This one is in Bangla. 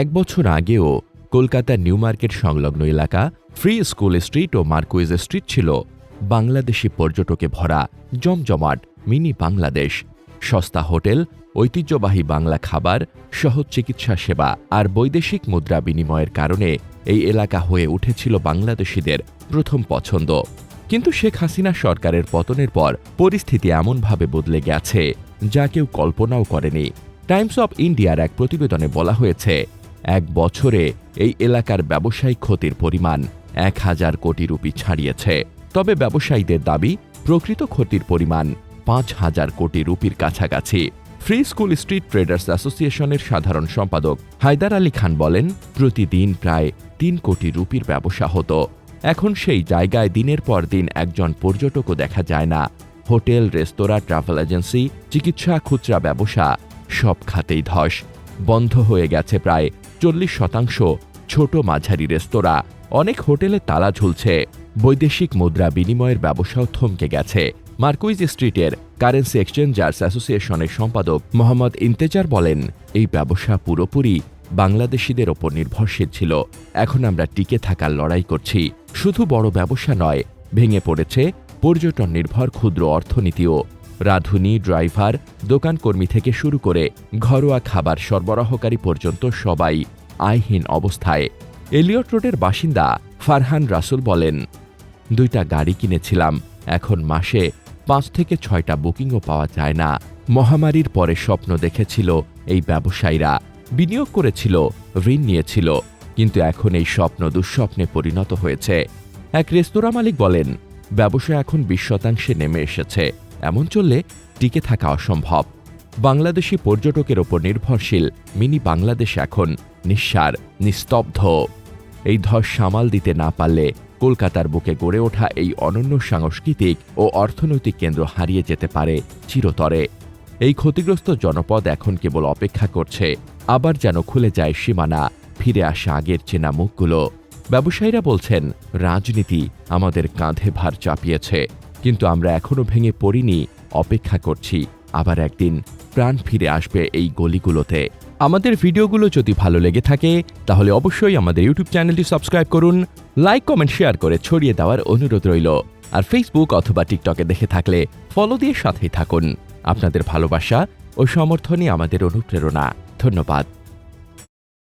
এক বছর আগেও কলকাতার নিউ মার্কেট সংলগ্ন এলাকা ফ্রি স্কুল স্ট্রিট ও মার্কুইজ স্ট্রিট ছিল বাংলাদেশি পর্যটকে ভরা জমজমাট মিনি বাংলাদেশ। সস্তা হোটেল, ঐতিহ্যবাহী বাংলা খাবার, সহজ চিকিৎসা সেবা আর বৈদেশিক মুদ্রা বিনিময়ের কারণে এই এলাকা হয়ে উঠেছিল বাংলাদেশিদের প্রথম পছন্দ। কিন্তু শেখ হাসিনা সরকারের পতনের পর পরিস্থিতি এমনভাবে বদলে গেছে যা কেউ কল্পনাও করেনি। টাইমস অব ইন্ডিয়ার এক প্রতিবেদনে বলা হয়েছে এক বছরে এই এলাকার ব্যবসায়িক ক্ষতির পরিমাণ এক হাজার কোটি রুপি ছাড়িয়েছে। তবে ব্যবসায়ীদের দাবি, প্রকৃত ক্ষতির পরিমাণ পাঁচ হাজার কোটি রুপির কাছাকাছি। ফ্রি স্কুল স্ট্রিট ট্রেডার্স অ্যাসোসিয়েশনের সাধারণ সম্পাদক হায়দার আলী খান বলেন, প্রতিদিন প্রায় তিন কোটি রুপির ব্যবসা হতো। এখন সেই জায়গায় দিনের পর দিন একজন পর্যটকও দেখা যায় না। হোটেল, রেস্তোরাঁ, ট্রাভেল এজেন্সি, চিকিৎসা, খুচরা ব্যবসা সব খাতেই ধস। বন্ধ হয়ে গেছে প্রায় চল্লিশ শতাংশ ছোট মাঝারি রেস্তোরাঁ, অনেক হোটেলে তালা ঝুলছে। বৈদেশিক মুদ্রা বিনিময়ের ব্যবসাও থমকে গেছে। মার্কুইজ স্ট্রিটের কারেন্সি এক্সচেঞ্জার্স অ্যাসোসিয়েশনের সম্পাদক মোহাম্মদ ইন্তেজার বলেন, এই ব্যবসা পুরোপুরি বাংলাদেশিদের ওপর নির্ভরশীল ছিল। এখন আমরা টিকে থাকার লড়াই করছি। শুধু বড় ব্যবসা নয়, ভেঙে পড়েছে পর্যটন নির্ভর ক্ষুদ্র অর্থনীতিও। রাঁধুনি, ড্রাইভার দোকানকর্মী থেকে শুরু করে ঘরোয়া খাবার সরবরাহকারী পর্যন্ত সবাই আয়হীন অবস্থায়। এলিয়ট রোডের বাসিন্দা ফারহান রাসুল বলেন, দুইটা গাড়ি কিনেছিলাম, এখন মাসে পাঁচ থেকে ছয়টা বুকিংও পাওয়া যায় না। মহামারীর পরে স্বপ্ন দেখেছিল এই ব্যবসায়ীরা। বিনিয়োগ করেছিল, ঋণ নিয়েছিল, কিন্তু এখন এই স্বপ্ন দুঃস্বপ্নে পরিণত হয়েছে। এক রেস্তোরাঁ মালিক বলেন ব্যবসা এখন বিশ শতাংশে নেমে এসেছে। এমন চললে টিকে থাকা অসম্ভব। বাংলাদেশি পর্যটকের ওপর নির্ভরশীল মিনি বাংলাদেশ এখন নিঃসার, নিস্তব্ধ। এই ধস সামাল দিতে না পারলে কলকাতার বুকে গড়ে ওঠা এই অনন্য সাংস্কৃতিক ও অর্থনৈতিক কেন্দ্র হারিয়ে যেতে পারে চিরতরে। এই ক্ষতিগ্রস্ত জনপদ এখন কেবল অপেক্ষা করছে, আবার যেন খুলে যায় সীমানা, ফিরে আসা আগের চেনা মুখগুলো। ব্যবসায়ীরা বলছেন, রাজনীতি আমাদের কাঁধে ভার চাপিয়েছে। কিন্তু আমরা এখনও ভেঙে পড়িনি, অপেক্ষা করছি। আবার একদিন প্রাণ ফিরে আসবে এই গলিগুলোতে। আমাদের ভিডিওগুলো যদি ভালো লেগে থাকে, তাহলে অবশ্যই আমাদের ইউটিউব চ্যানেলটি সাবস্ক্রাইব করুন, লাইক, কমেন্ট, শেয়ার করে ছড়িয়ে দেওয়ার অনুরোধ রইল। আর ফেসবুক অথবা টিকটকে দেখে থাকলে ফলো দিয়ে সাথেই থাকুন। আপনাদের ভালোবাসা ও সমর্থনই আমাদের অনুপ্রেরণা। ধন্যবাদ।